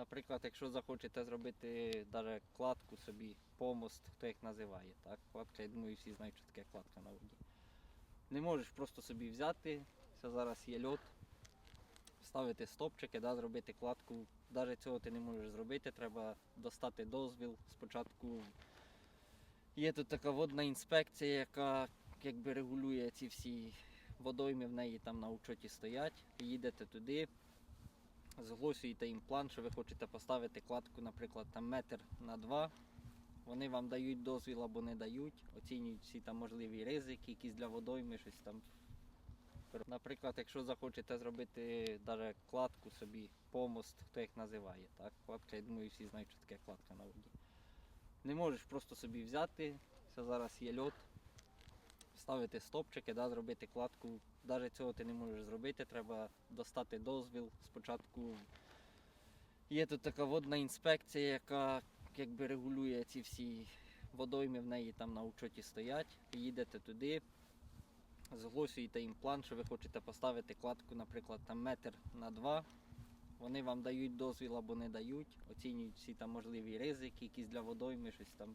Наприклад, якщо захочете зробити навіть кладку собі, помост, хто як називає, так? Кладка, я думаю, всі знають, що таке кладка на воді. Не можеш просто собі взяти, це зараз є льот, ставити стопчики, да, зробити кладку. Навіть цього ти не можеш зробити, треба достати дозвіл. Спочатку є тут така водна інспекція, яка якби регулює ці всі водойми, в неї там на учоті стоять. Їдете туди, зголосуєте їм план, що ви хочете поставити кладку, наприклад, там метр на два. Вони вам дають дозвіл або не дають, оцінюють всі там можливі ризики, якісь для водойми, щось там. Наприклад, якщо захочете зробити навіть кладку собі, помост, хто як називає, так? Кладка, я думаю, всі знають, що таке кладка на воді. Не можеш просто собі взяти, це зараз є льот, ставити стопчики, да, зробити кладку. Навіть цього ти не можеш зробити, треба достати дозвіл. Спочатку є тут така водна інспекція, яка якби регулює ці всі водойми, в неї там на учоті стоять. Їдете туди, зголосуєте їм план, що ви хочете поставити кладку, наприклад, там метр на два. Вони вам дають дозвіл або не дають, оцінюють всі там можливі ризики, якісь для водойми, щось там